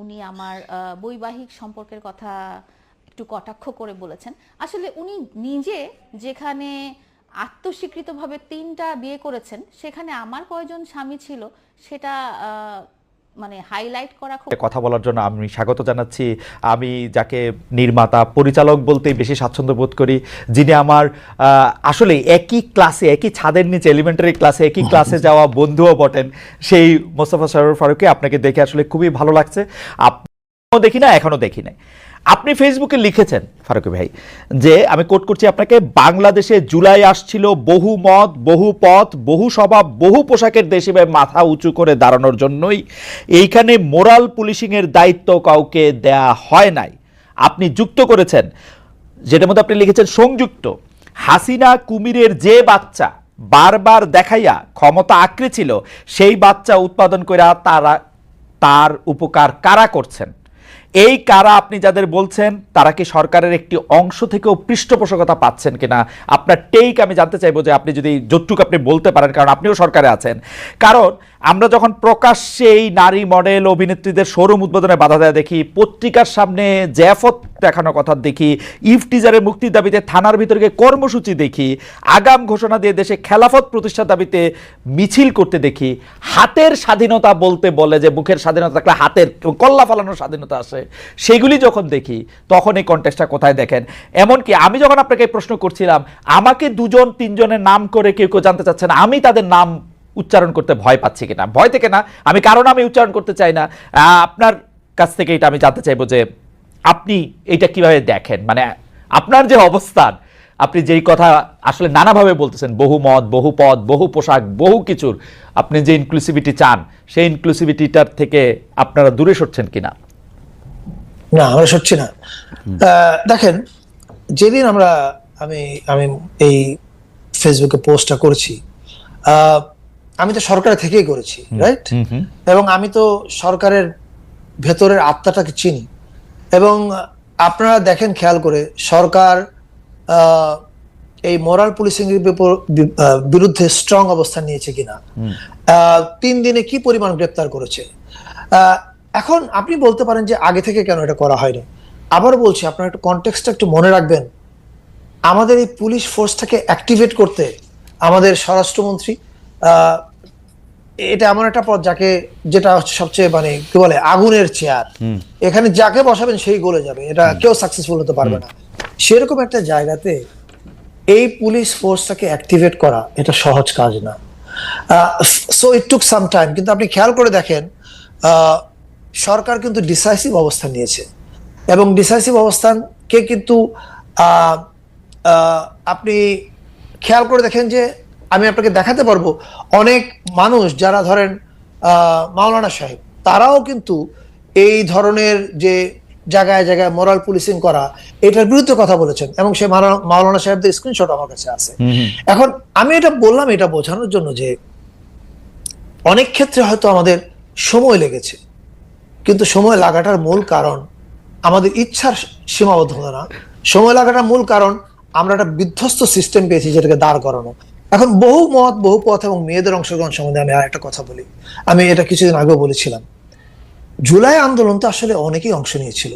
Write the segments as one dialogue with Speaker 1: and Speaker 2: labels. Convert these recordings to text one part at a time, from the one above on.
Speaker 1: উনি আমার বৈবাহিক সম্পর্কের কথা একটু কটাক্ষ করে বলেছেন। আসলে উনি নিজে যেখানে আত্মস্বীকৃতভাবে তিনটা বিয়ে করেছেন, সেখানে আমার কয়জন স্বামী ছিল, সেটা মানে হাইলাইট করা খুব
Speaker 2: কথা বলার জন্য আমি স্বাগত জানাচ্ছি। আমি যাকে নির্মাতা পরিচালক বলতে বেশি স্বাচ্ছন্দ্য বোধ করি যিনি আমার আহ, আসলে একই ক্লাসে একই ছাদের নিচে এলিমেন্টারি ক্লাসে একই ক্লাসে যাওয়া বন্ধুও বটেন সেই মোস্তফা সরোর ফারুককে আপনাকে দেখে আসলে খুবই ভালো লাগছে। আপনিও দেখি না এখনও দেখি নাই। আপনি ফেসবুকে লিখেছেন, ফারুকি ভাই, যে আমি কোট করছি আপনাকে, বাংলাদেশে জুলাই আসছিল, বহু মত, বহু পথ, বহু স্বভাব, বহু পোশাকের দেশ মাথা উঁচু করে দাঁড়ানোর জন্যই এইখানে মোরাল পুলিশিংয়ের দায়িত্ব কাউকে দেয়া হয় নাই। আপনি যুক্ত করেছেন, যেটার মধ্যে আপনি লিখেছেন, সংযুক্ত। হাসিনা কুমিরের যে বাচ্চা বারবার দেখাইয়া ক্ষমতা আঁকড়ে ছিল, সেই বাচ্চা উৎপাদন করে তারা, তার উপকার কারা করছেন? এই কারা আপনি যাদের বলছেন, তারা কি সরকারের একটি অংশ থেকেও পৃষ্ঠপোষকতা পাচ্ছেন কিনা? আপনার টেক আমি জানতে চাইব যে আপনি যদি যতটুকু আপনি বলতে পারেন, কারণ আপনিও সরকারে আছেন। কারণ আমরা যখন প্রকাশ্যে এই নারী মডেল অভিনেত্রীদের শোরুম উদ্বোধনে বাধা দেওয়া দেখি পত্রিকার সামনে জ্যাফত দেখানোর কথা, দেখি ইফটিজারের মুক্তির দাবিতে থানার ভিতরে কর্মসূচি, দেখি আগাম ঘোষণা দিয়ে দেশে খেলাফত প্রতিষ্ঠার দাবিতে মিছিল করতে, দেখি হাতের স্বাধীনতা বলতে বলে যে মুখের স্বাধীনতা থাকলে হাতের কল্লা ফালানোর স্বাধীনতা আসে সেগুলি যখন দেখি তখন এই কন্টেক্সটা কোথায় দেখেন? এমনকি আমি যখন আপনাকে প্রশ্ন করছিলাম, আমাকে দুজন, তিনজনের নাম করে কেউ কেউ জানতে চাচ্ছেন আমি তাদের নাম উচ্চারণ করতে ভয় পাচ্ছি কিনা? ভয় থেকে না আমি কারণ আমি উচ্চারণ করতে চাই না। আপনার কাছ থেকে এটা আমি জানতে চাইব যে আপনি এটা কীভাবে দেখেন? মানে আপনার যে অবস্থান আপনি যেই কথা আসলে নানাভাবে বলতেছেন বহু মত বহু পদ বহু পোশাক বহু কিছুর আপনি যে ইনক্লুসিভিটি চান সেই ইনক্লুসিভিটিটার থেকে আপনারা দূরে সরছেন কিনা?
Speaker 3: না আমরা সরছি না। দেখেন যেদিন আমরা আমি আমি এই ফেসবুকে পোস্টটা করেছি আহ, আমি তো সরকার থেকেই করেছি রাইট এবং আমি তো সরকারের ভেতরের আত্মাটাকে চিনি। এবং আপনারা দেখেন খেয়াল করে সরকার এই মোরাল পুলিশিং এর বিরুদ্ধে স্ট্রং অবস্থান নিয়েছে কিনা। তিন দিনে কি পরিমাণ গ্রেপ্তার করেছে? এখন আপনি বলতে পারেন যে আগে থেকে কেন এটা করা হয়নি। আবার বলছি আপনার একটু কনটেক্সটটা একটু মনে রাখবেন। আমাদের এই পুলিশ ফোর্সটাকে অ্যাক্টিভেট করতে আমাদের স্বরাষ্ট্রমন্ত্রী এটা এমন একটা পথ যাকে যেটা হচ্ছে সবচেয়ে মানে কি বলে আগুনের চেয়ার। এখানে যাকে বসাবেন সেই গলে যাবে। এটা কেউ সাকসেসফুল হতে পারবে না। সেরকম একটা জায়গাতে এই পুলিশ ফোর্সটাকে অ্যাক্টিভেট করা এটা সহজ কাজ না। So it took some time কিন্তু আপনি খেয়াল করে দেখেন আহ, সরকার কিন্তু ডিসাইসিভ অবস্থান নিয়েছে। এবং ডিসাইসিভ অবস্থানকে কিন্তু আহ, আহ, আপনি খেয়াল করে দেখেন যে আমি আপনাকে দেখাতে পারব অনেক মানুষ যারা ধরেন আহ, মাওলানা সাহেব তারাও কিন্তু এই ধরনের যে জায়গায় জায়গায় মোরাল পুলিশিং করা এটার বিরুদ্ধে কথা বলেছেন এবং সে মাওলানা- মাওলানা সাহেবদের স্ক্রিনশট আমার কাছে আছে। এখন আমি এটা বললাম এটা বোঝানোর জন্য যে অনেক ক্ষেত্রে হয়তো আমাদের সময় লেগেছে কিন্তু সময় লাগাটার মূল কারণ আমাদের ইচ্ছার সীমাবদ্ধতা না। সময় লাগাটার মূল কারণ আমরা একটা বিধ্বস্ত সিস্টেম পেয়েছি যেটাকে দাঁড় করানো। এখন বহু মত বহু পথ এবং মেয়েদের অংশগ্রহণ সম্বন্ধে আমি আর একটা কথা বলি। আমি এটা কিছুদিন আগেও বলেছিলাম। জুলাই আন্দোলন তো আসলে অনেকেই অংশ নিয়েছিল।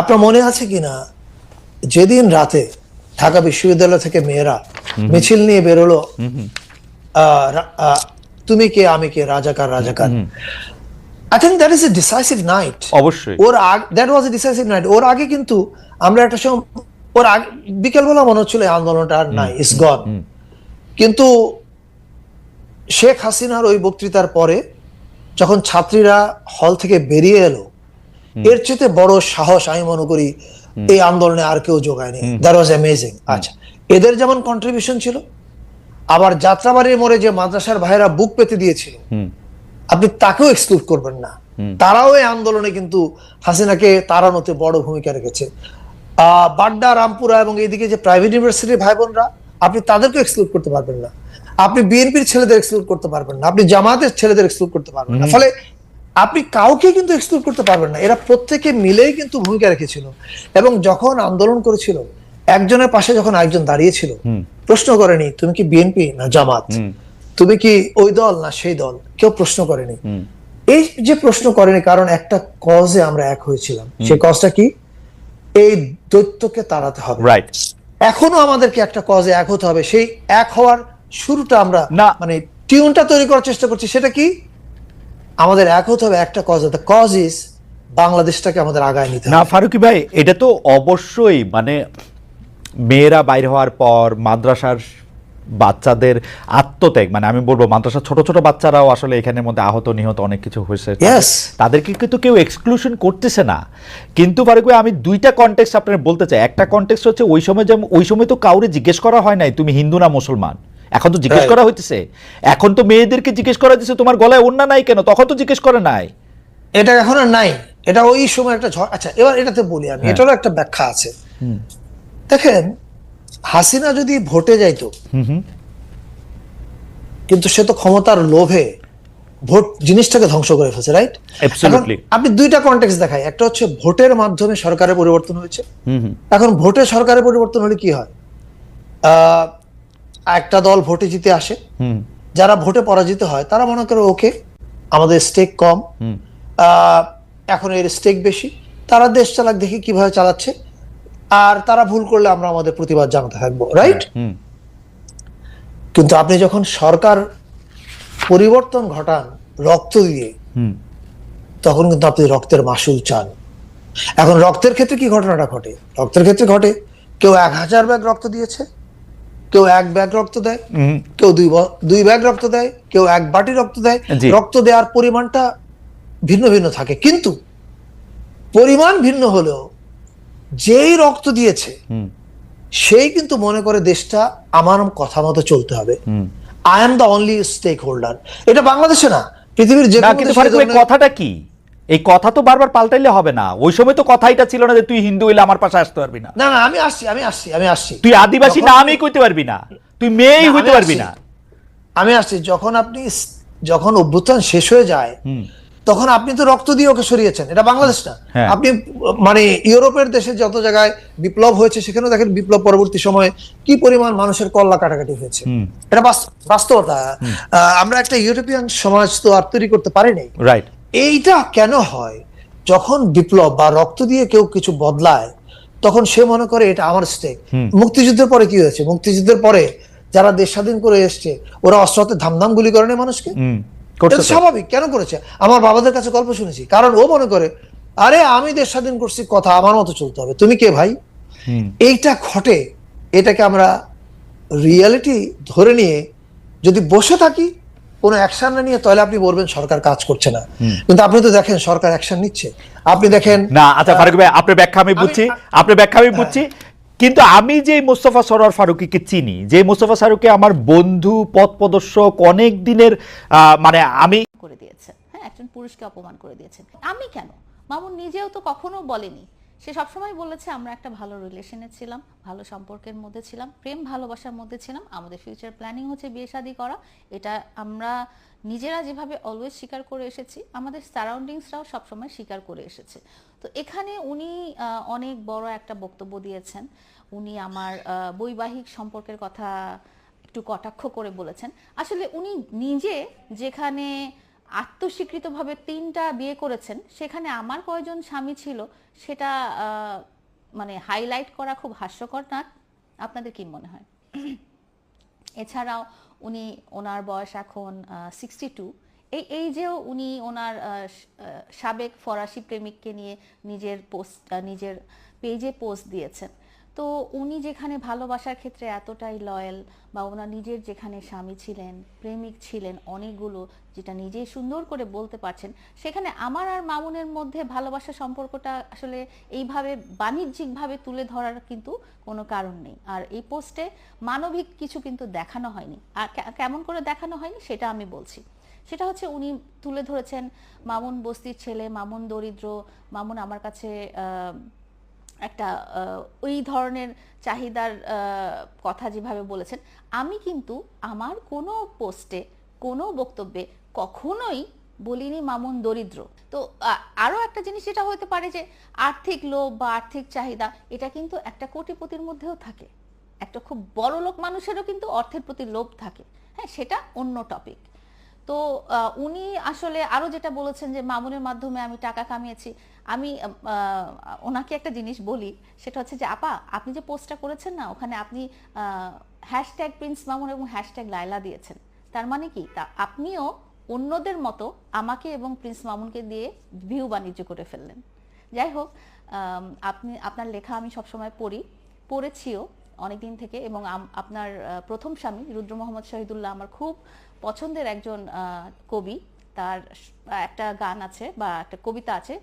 Speaker 3: আপনার মনে আছে কিনা যেদিন রাতে ঢাকা বিশ্ববিদ্যালয় থেকে মেয়েরা মিছিল নিয়ে বেরোলো তুমি কে আমি কে রাজাকার রাজাকার। I think that is a decisive night
Speaker 2: অবশ্যই।
Speaker 3: ওর আগে that was a decisive night ওর আগে কিন্তু আমরা একটা সময় ওর বিকেলবেলা মনে হচ্ছিল এই আন্দোলনটা আর নাই ইস গন কিন্তু শেখ হাসিনার ওই বক্তৃতার পরে যখন ছাত্রীরা হল থেকে বেরিয়ে এলো এর চেয়ে বড় সাহস আমি মনে করি এই আন্দোলনে আর কেউ যোগায়নি দ্যাট ওয়াজ অ্যামেজিং আচ্ছা এদের যেমন কন্ট্রিবিউশন ছিল আবার যাত্রাবাড়ির মোড়ে যে মাদ্রাসার ভাইরা বুক পেতে দিয়েছিল আপনি তাকেও এক্সক্লুড করবেন না। তারাও এই আন্দোলনে কিন্তু হাসিনাকে তাড়ানোতে বড় ভূমিকা রেখেছে। বাড্ডা রামপুরা এবং এইদিকে যে প্রাইভেট ইউনিভার্সিটির ভাই বোনরা আপনি তাদেরকে এক্সক্লুড করতে পারবেন না। আপনি বিএনপির ছেলেদের এক্সক্লুড করতে পারবেন না। আপনি জামাতের ছেলেদের এক্সক্লুড করতে পারবেন না। ফলে আপনি কাউকে কিন্তু এক্সক্লুড করতে পারবেন না। এরা প্রত্যেকে মিলেই কিন্তু ভূমিকা রেখেছিল। এবং যখন আন্দোলন করেছিল একজনের পাশে যখন একজন দাঁড়িয়েছিল প্রশ্ন করেনি তুমি কি বিএনপি না জামাত? তুমি কি ওই দল না সেই দল? কেউ প্রশ্ন করেনি। এই যে প্রশ্ন করেনি কারণ একটা কজে আমরা এক হয়েছিলাম। সেই কজটা কি? এই দৈত্যকে তাড়াতে হবে।
Speaker 2: রাইট
Speaker 3: এখনও আমাদেরকে একটা কজে এক হতে হবে। সেই এক হওয়ার শুরুটা আমরা
Speaker 2: না।
Speaker 3: মানে টিউনটা তৈরি করার চেষ্টা করছি। সেটা কি? আমাদের এক হতে হবে একটা কজ দ্য কজ ইজ বাংলাদেশটাকে আমাদের আগায় নিতে
Speaker 2: না ফারুকি ভাই এটা তো অবশ্যই মানে মেয়েরা বাইর হওয়ার পর মাদ্রাসার বাচ্চাদের আত্মত্যাগ মানে আমি বলব মাদ্রাসার ছোট ছোট বাচ্চারাও আসলে এখানের মধ্যে আহত নিহত অনেক কিছু হয়েছে. তাদেরকে কিন্তু কেউ এক্সক্লুশন করতেছে না। কিন্তু ফারুক ভাই আমি দুইটা কনটেক্সট আপনার বলতে চাই। একটা কনটেক্সট হচ্ছে ওই সময় যেমন ওই সময় তো কাউরে জিজ্ঞেস করা হয় নাই তুমি হিন্দু না মুসলমান? এখন তো জিজ্ঞেস করা হইতেছে। এখন তো মেয়েদেরকে জিজ্ঞেস করা হইতেছে তোমার গলায় ওন্না নাই কেন? তখন তো জিজ্ঞেস করে নাই।
Speaker 3: এটা এখন আর নাই। এটা ওই সময় একটা ঝড় আচ্ছা এবার এটাতে বলি আমি।
Speaker 2: হ্যাঁ।
Speaker 3: এটারও একটা ব্যাখ্যা আছে। দেখেন হাসিনা যদি ভোটে যাইতো কিন্তু সে তো ক্ষমতার লোভে ভোট জিনিসটাকে ধ্বংস করে ফেলছে রাইট আপনি দুইটা কন্টেক্স দেখাই। একটা হচ্ছে ভোটের মাধ্যমে সরকারের পরিবর্তন হয়েছে। এখন ভোটে সরকারের পরিবর্তন হলে কি হয়? আহ, একটা দল ভোটে জিতে আসে। যারা ভোটে পরাজিত হয় তারা মনে করে ওকে আমাদের স্টেক কম। এখন এর স্টেক বেশি। তারা দেশ চালাক দেখি কীভাবে চালাচ্ছে? আর তারা ভুল করলে আমরা আমাদের প্রতিবাদ জানাতে থাকব রাইট
Speaker 2: হুম।
Speaker 3: কিন্তু আপনি যখন সরকার পরিবর্তন ঘটান রক্ত দিয়ে
Speaker 2: হুম।
Speaker 3: তখন কিন্তু আপনি রক্তের মাসুল চান। এখন রক্তের ক্ষেত্রে কি ঘটনাটা ঘটে? রক্তের ক্ষেত্রে ঘটে কেউ এক হাজার ব্যাগ রক্ত দিয়েছে কেউ এক ব্যাগ রক্ত দেয়
Speaker 2: হুম।
Speaker 3: কেউ দুই দুই ব্যাগ রক্ত দেয় কেউ এক বাটি রক্ত দেয়। রক্ত দেওয়ার পরিমাণটা ভিন্ন ভিন্ন থাকে। কিন্তু পরিমাণ ভিন্ন হলেও যেই রক্ত দিয়েছে সেই কিন্তু মনে করে দেশটা আমার কথা মতো চলতে হবে। I am the only stakeholder এটা বাংলাদেশে না পৃথিবীর যে
Speaker 2: কথাটা কি? এই কথা তো বারবার পাল্টাইলে হবে না। ওই সময় তো কথাইটা ছিল না যে তুই হিন্দু হইলে আমার পাশে আসতে পারবি না।
Speaker 3: না না আমি আসছি আমি আসছি আমি আসছি।
Speaker 2: তুই আদিবাসী
Speaker 3: না
Speaker 2: আমি কইতে পারবি না। তুই মেয়েই হইতে পারবি না।
Speaker 3: আমি আসছি। যখন আপনি যখন অভ্যুত্থান শেষ হয়ে যায় তখন আপনি তো রক্ত দিয়ে ওকে সরিয়েছেন। এটা বাংলাদেশ না।
Speaker 2: হ্যাঁ।
Speaker 3: আপনি মানে ইউরোপের দেশে যত জায়গায় বিপ্লব হয়েছে সেখানেও দেখেন বিপ্লব পরবর্তী সময়ে কি পরিমাণ মানুষের কল্লা কাটাকাটি হয়েছে। এটা বাস্তবতা। আমরা একটা ইউরোপিয়ান সমাজ তো আর তৈরি করতে পারিনি
Speaker 2: রাইট
Speaker 3: এইটা কেন হয়? যখন বিপ্লব বা রক্ত দিয়ে কেউ কিছু বদলায় তখন সে মনে করে এটা আমার স্টেক মুক্তিযুদ্ধের পরে কি হয়েছে? মুক্তিযুদ্ধের পরে যারা দেশ স্বাধীন করে এসছে ওরা অস্ত্র হাতে ধামধাম গুলি করে মানুষকে? এটা। স্বাভাবিক। কেন করেছে? আমার বাবাদের কাছে গল্প শুনেছি। কারণ ও মনে করে আরে আমি দেশ স্বাধীন করছি কথা আমার মতো চলতে হবে। তুমি কে ভাই? এইটা ঘটে এটাকে আমরা রিয়ালিটি ধরে নিয়ে যদি বসে থাকি কোনো অ্যাকশন না নিয়ে তাহলে আপনি বলবেন সরকার কাজ করছে না। কিন্তু আপনি তো দেখেন সরকার অ্যাকশন নিচ্ছে। আপনি দেখেন
Speaker 2: না আচ্ছা ফারুক ভাই আপনার ব্যাখ্যা আমি বুঝছি। আপনার ব্যাখ্যা আমি বুঝছি। কিন্তু আমি যে মোস্তফা সরোয়ার ফারুকিকে চিনি, যে মোস্তফা ফারুকি আমার বন্ধু, পথ প্রদর্শক, অনেক দিনের মানে আমি
Speaker 1: করে দিয়েছে হ্যাঁ একজন পুরুষকে অপমান করে দিয়েছেন। আমি কেন? মামুন নিজেও তো কখনো বলেনি। সে সবসময় বলেছে, আমরা একটা ভালো রিলেশনে ছিলাম, ভালো সম্পর্কের মধ্যে ছিলাম, প্রেম, ভালোবাসার মধ্যে ছিলাম, আমাদের ফিউচার প্ল্যানিং হচ্ছে বিয়ে শাদী করা। এটা আমরা নিজেরা যেভাবে অলওয়েজ স্বীকার করে এসেছি, আমাদের সারাউন্ডিংসরাও সবসময় স্বীকার করে এসেছে। তো এখানে উনি অনেক বড় একটা বক্তব্য দিয়েছেন উনি আমার বৈবাহিক সম্পর্কের কথা একটু কটাক্ষ করে বলেছেন। আসলে উনি নিজে যেখানে আত্মস্বীকৃতভাবে তিনটা বিয়ে করেছেন, সেখানে আমার কয়জন স্বামী ছিল সেটা মানে হাইলাইট করা খুব হাস্যকর না? আপনাদের কি মনে হয়? এছাড়াও উনি ওনার বয়স এখন সিক্সটি টু এই এই যেও উনি ওনার সাবেক ফরাসি প্রেমিককে নিয়ে নিজের পোস্ট নিজের পেজে পোস্ট দিয়েছেন। তো উনি যেখানে ভালোবাসার ক্ষেত্রে এতটাই লয়াল বা ওনার নিজের যেখানে স্বামী ছিলেন, প্রেমিক ছিলেন অনেকগুলো, যেটা নিজেই সুন্দর করে বলতে পারছেন, সেখানে আমার আর মামুনের মধ্যে ভালোবাসা সম্পর্কটা আসলে এইভাবে বাণিজ্যিকভাবে তুলে ধরার কিন্তু কোনো কারণ নেই। আর এই পোস্টে মানবিক কিছু কিন্তু দেখানো হয়নি। আর কেমন করে দেখানো হয়নি সেটা আমি বলছি। সেটা হচ্ছে উনি তুলে ধরেছেন মামুন বস্তির ছেলে, মামুন দরিদ্র, মামুন আমার কাছে একটা ওই ধরনের চাহিদার কথা যেভাবে বলেছেন, আমি কিন্তু আমার কোনো পোস্টে, কোনো বক্তব্যে কখনোই বলিনি মামুন দরিদ্র। তো আরও একটা জিনিস যেটা হতে পারে যে, আর্থিক লোভ বা আর্থিক চাহিদা, এটা কিন্তু একটা কোটিপতির মধ্যেও থাকে। একটা খুব বড় লোক মানুষেরও কিন্তু অর্থের প্রতি লোভ থাকে। হ্যাঁ সেটা অন্য টপিক তো উনি আসলে আরও যেটা বলেছেন যে, মামুনের মাধ্যমে আমি টাকা কামিয়েছি। আমি ওনাকে একটা জিনিস বলি, সেটা হচ্ছে যে, আপা, আপনি যে পোস্টটা করেছেন না, ওখানে আপনি হ্যাশট্যাগ প্রিন্স মামুন এবং হ্যাশট্যাগ লাইলা দিয়েছেন। তার মানে কি? তা আপনিও অন্যদের মতো আমাকে এবং প্রিন্স মামুনকে দিয়ে ভিউ বাণিজ্য করে ফেললেন। যাই হোক আপনি, আপনার লেখা আমি সবসময় পড়ি, পড়েছিও অনেকদিন থেকে এবং আপনার প্রথম স্বামী রুদ্র মোহাম্মদ শহীদুল্লাহ আমার খুব পছন্দের একজন কবি। তার একটা গান আছে বা একটা কবিতা আছে,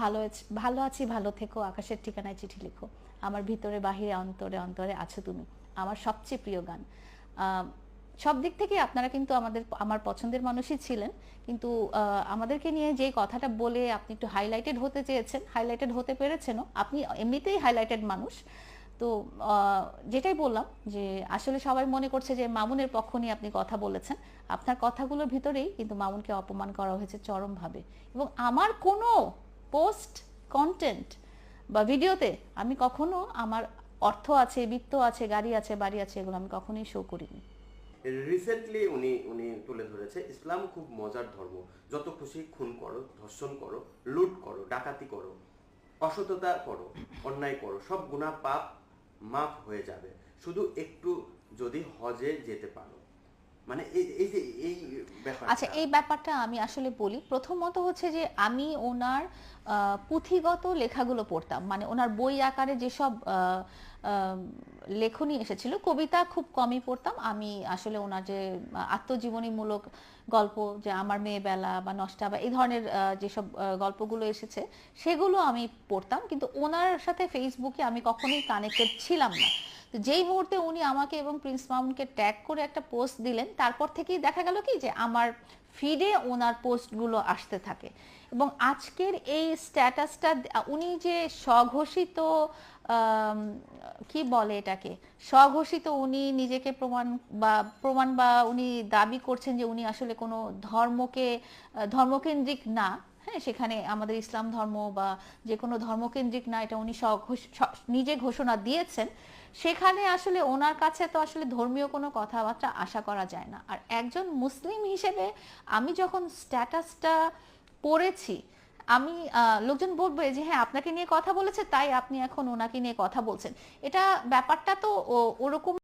Speaker 1: ভালো ভালো আছি, ভালো থেকো, আকাশের ঠিকানায় চিঠি লিখো। আমার ভিতরে, বাহিরে, অন্তরে অন্তরে আছো তুমি। আমার সবচেয়ে প্রিয় গান। সব দিক থেকে আপনারা কিন্তু আমাদের, আমার পছন্দের মানুষই ছিলেন। কিন্তু আমাদেরকে নিয়ে যে কথাটা বলে আপনি একটু হাইলাইটেড হতে চেয়েছেন হাইলাইটেড হতে পেরেছেনও। আপনি এমনিতেই হাইলাইটেড মানুষ। তো যেটাই বললাম যে আসলে সবাই মনে করছে যে মামুনের পক্ষ নিয়ে আপনি কথা বলেছেন। আপনার কথাগুলোর ভিতরেই কিন্তু মামুনকে অপমান করা হয়েছে চরমভাবে। এবং আমার কোনো পোস্ট কন্টেন্ট বা ভিডিওতে আমি কখনো আমার অর্থ আছে, বৃত্ত আছে, গাড়ি আছে, বাড়ি আছে, এগুলো আমি কখনোই শো করিনি।
Speaker 4: রিসেন্টলি উনি উনি তুলে ধরেছে, ইসলাম খুব মজার ধর্ম। যত খুশি খুন করো, ধর্ষণ করো, লুট করো, ডাকাতি করো, অসততা করো, অন্যায় করো, সব গুনাহ পাপ মাফ হয়ে যাবে। শুধু একটু যদি হজে যেতে পারো। মানে এই যে, এই
Speaker 1: আচ্ছা এই ব্যাপারটা আমি আসলে বলি। প্রথমত হচ্ছে যে, আমি ওনার পুঁথিগত লেখাগুলো পড়তাম। মানে ওনার বই আকারে যেসব লেখনী এসেছিল, কবিতা খুব কমই পড়তাম। আমি আসলে ওনার যে আত্মজীবনীমূলক গল্প, যে আমার মেয়ে বেলা বা নষ্টা বা এই ধরনের যেসব গল্পগুলো এসেছে, সেগুলো আমি পড়তাম। কিন্তু ওনার সাথে ফেসবুকে আমি কখনোই কানেক্টেড ছিলাম না। তো যেই মুহূর্তে উনি আমাকে এবং প্রিন্স মামুনকে ট্যাগ করে একটা পোস্ট দিলেন, তারপর থেকেই দেখা গেল কি যে আমার ফিডে ওনার পোস্টগুলো আসতে থাকে। এবং আজকের এই স্ট্যাটাসটা উনি যে স্বঘোষিত কি বলে এটাকে? স্বঘোষিত উনি নিজেকে প্রমাণ বা প্রমাণ বা উনি দাবি করছেন যে উনি আসলে কোনো ধর্মকে, ধর্মকেন্দ্রিক না। হ্যাঁ সেখানে আমাদের ইসলাম ধর্ম বা যে কোনো ধর্মকেন্দ্রিক না, এটা উনি নিজে ঘোষণা দিয়েছেন। সেখানে আসলে ওনার কাছে তো আসলে ধর্মীয় কোনো কথাবার্তা আশা করা যায় না। আর একজন মুসলিম হিসেবে আমি যখন স্ট্যাটাসটা পড়েছি, আমি লোকজন বলবে যে হ্যাঁ আপনাকে নিয়ে কথা বলেছে, তাই আপনি এখন ওনাকে নিয়ে কথা বলছেন। এটা ব্যাপারটা তো ওরকম